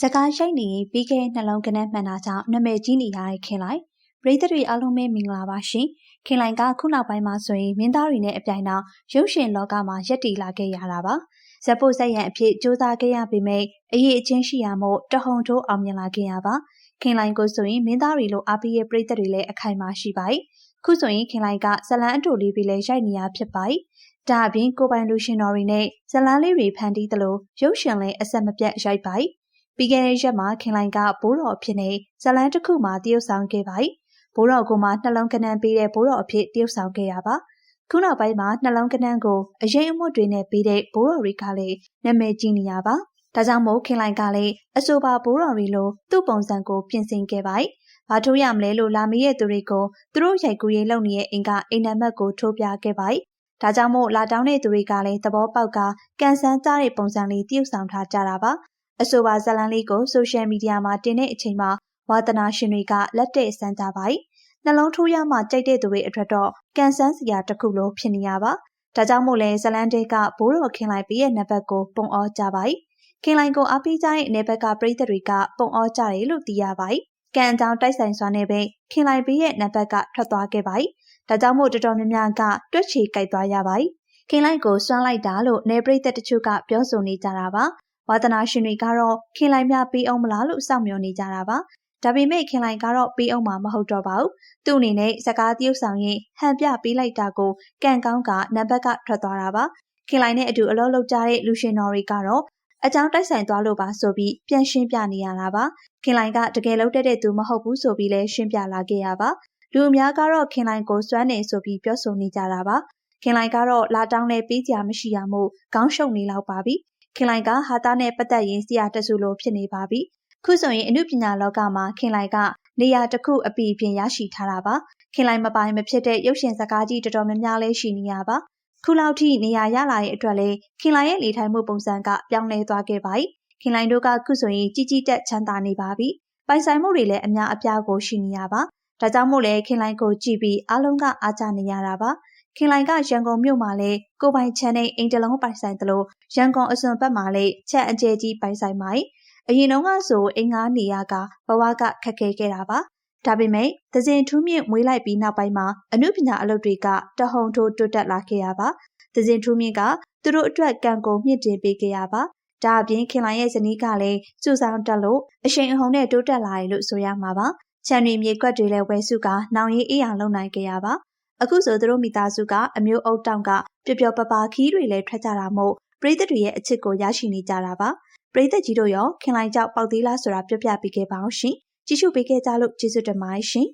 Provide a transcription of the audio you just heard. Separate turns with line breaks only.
စကားရိုက်နေရင်ပြီးခဲ့နှလုံးကနန်းမှန်တာကြောင့်နာမည်ကြီးနေရတဲ့ခင်လိုက်ပရိသတ်တွေအားလုံးပဲမင်္ဂလာပါရှင်ခင်လိုင်ကခုနောက်ပိုင်းမှာဆိုရင်မင်းသားတွေနဲ့အပြိုင်တော့ရုပ်ရှင်လောကမှာရက်တည်လာခဲ့ရတာပါဇက်ဖို့ဇက်ရန်အဖြစ်စ조사ခဲ့ရပေမဲ့အရေးအချင်းရှိရမို့တဟုန်ထိုးအောင်မြင်လာခဲ့ရပါခင်လိုင်ကိုဆိုရင်မင်းသားတွေလိုအားပေးရဲ့ပရိသတ်တွေလည်းအခိုင်အမာရှိပါ යි ခုဆိုရင်ခင်လိုင်ကဇလန်းအတူလေးပြီးလဲရိုက်နေရဖြစ်ပါ යි ဒါအပြင်ကိုပိုင်လူရှင်တော်တွေနဲ့ဇလန်းလေးတွေဖန်တီးသလိုရုပ်ရှင်လည်းအဆက်မပြတ်ရိုက်ပါ යි ပြီးခဲ့တဲ့ရက်မှာခင်လိုင်ကဘိုးတော်အဖြစ်နဲ့ဇလန်းတစ်ခုမှာတရုပ်ဆောင်ခဲ့ပါ යි ဘိုးတော်ကမှနှလုံးကနန်းပေးတဲ့ဘိုးတော်အဖြစ်တရုပ်ဆောင်ခဲ့ရပါခုနောက်ပိုင်းမှာနှလုံးကနန်းကိုအရင်အမွတ်တွေနဲ့ပေးတဲ့ဘိုးတော်တွေကလည်းနာမည်ကြီးနေရပါဒါကြောင့်မို့ခင်လိုင်ကလည်းအဆိုပါဘိုးတော်တွေလိုသူ့ပုံစံကိုပြင်ဆင်ခဲ့ပါ යි ဘာထိုးရမလဲလို့လာမေးရဲ့သူတွေကိုသူတို့ရိုက်ကူးရေးလုပ်နေတဲ့အိမ်ကအိမ်နံပါတ်ကိုထိုးပြခဲ့ပါ යි ဒါကြောင့်မို့လာတောင်းတဲ့သူတွေကလည်းသဘောပေါက်ကကန်ဆန်းကြတဲ့ပုံစံလေးတရုပ်ဆောင်ထားကြတာပါ အဆိုပါဇာတ်လမ်းလေးကိုဆိုရှယ်မီဒီယာမှာတင်တဲ့အချိန်မှာဝါသနာရှင်တွေကလက်တဲ့ဆန်းကြပါ යි နှလုံးထိုးရမှကြိုက်တဲ့သူတွေအတွက်တော့ကန်ဆန်းစရာတစ်ခုလိုဖြစ်နေရပါဒါကြောင့်မို့လဲဇလန်တဲကဘိုးတော်ခင်လိုက်ပြရဲ့နံပါတ်ကိုပုံအောကြပါ යි ခင်လိုက်ကိုအားပေးကြတဲ့အနေဘက်ကပရိသတ်တွေကပုံအောကြတယ်လို့သိရပါ යි ကန်အကြောင်းတိုက်ဆိုင်စွာနဲ့ပဲခင်လိုက်ပြရဲ့နံပါတ်ကထွက်သွားခဲ့ပါ යි ဒါကြောင့်မို့တော်တော်များများကတွက်ချီကြိုက်သွားရပါ යි ခင်လိုက်ကိုစွန့်လိုက်တာလို့နေပရိသတ်တချို့ကပြောဆိုနေကြတာပါ ဝါသနာရှင်တွေကတော့ခင်လိုက်များပေးအောင်မလားလို့စောင့်မျှော်နေကြတာပါဒါပေမဲ့ခင်လိုက်ကတော့ပေးအောင်မှာမဟုတ်တော့ပါဘူးသူ့အနေနဲ့စကားတရုပ်ဆောင်ရင်ဟန်ပြပေးလိုက်တာကိုကန်ကောင်းကနံပါတ်ကထွက်သွားတာပါခင်လိုက်နဲ့အတူအလုပ်လုပ်ကြတဲ့လူရှင်တော်တွေကတော့အကြောင်းတိုက်ဆိုင်သွားလို့ပါဆိုပြီးပြန်ရှင်းပြနေရတာပါခင်လိုင်ကတကယ်လို့တဲ့တဲ့သူမဟုတ်ဘူးဆိုပြီးလဲရှင်းပြလာခဲ့ရပါလူအများကတော့ခင်လိုင်ကိုစွမ်းနေဆိုပြီးပြောဆိုနေကြတာပါခင်လိုက်ကတော့လာတောင်းလဲပေးကြမရှိရမို့ခေါင်းရှုံနေလောက်ပါပြီ ခင်လိုက်ကဟာသားနဲ့ပတ်သက်ရင်ဆရာတဆူလိုဖြစ်နေပါပြီခုဆိုရင်အမှုပညာလောကမှာခင်လိုက်ကနေရာတစ်ခုအပီအပြင်ရရှိထားတာပါခင်လိုက်မပိုင်မဖြစ်တဲ့ရုပ်ရှင်စကားကြီးတော်တော်များများလေးရှိနေရပါခုလောက်ထိနေရာရလာတဲ့အတွက်လေခင်လိုက်ရဲ့လေထိုင်မှုပုံစံကပြောင်းလဲသွားခဲ့ပါ යි ခင်လိုက်တို့ကခုဆိုရင်ကြီးကြီးတက်ချမ်းသာနေပါပြီပိုင်ဆိုင်မှုတွေလည်းအများအပြားကိုရှိနေရပါဒါကြောင့်မို့လဲခင်လိုက်ကိုကြည့်ပြီးအားလုံးကအားကျနေရတာပါ ခင်လိုင်ကရန်ကုန်မြို့မှာလည်းကိုပိုင်ချန်နဲ့အိမ်တလုံးပိုင်ဆိုင်သလိုရန်ကုန်အစွန်ဘက်မှာလည်းချက်အကျဲကြီးပိုင်ဆိုင်ပါအရင်တော့ကဆိုအင်္ဂါနေရကဘဝကခက်ခဲခဲ့တာပါဒါပေမဲ့သဇင်ထူးမြင့်မွေးလိုက်ပြီးနောက်ပိုင်းမှာအမှုပညာအလုပ်တွေကတဟုန်ထိုးတိုးတက်လာခဲ့ရပါသဇင်ထူးမြင့်ကသူတို့အတွက်ကံကုန်မြင့်တင်ပေးခဲ့ရပါဒါအပြင်ခင်လိုင်ရဲ့ဇနီးကလည်းစူဆောင်တက်လို့အရှိန်အဟုန်နဲ့တိုးတက်လာတယ်လို့ဆိုရမှာပါချန်ရီမြေကွက်တွေလည်းဝယ်စုကနောင်ရင်းအေးအောင်လုပ်နိုင်ခဲ့ရပါ အခုဆိုသူတို့မိသားစုကအမျိုးအုပ်တောင်ကပျော်ပျော်ပပခီးတွေလည်းထွက်ကြတာမို့ပရိသတ်တွေရဲ့အချစ်ကိုရရှိနေကြတာပါပရိသတ်ကြီးတို့ရောခင်လိုက်ကြောက်ပေါက်သေးလားဆိုတာပြောပြပေးခဲ့ပါအောင်ရှင်ကြည့်ရှုပေးခဲ့ကြလို့ကျေးဇူးတင်ပါတယ်ရှင်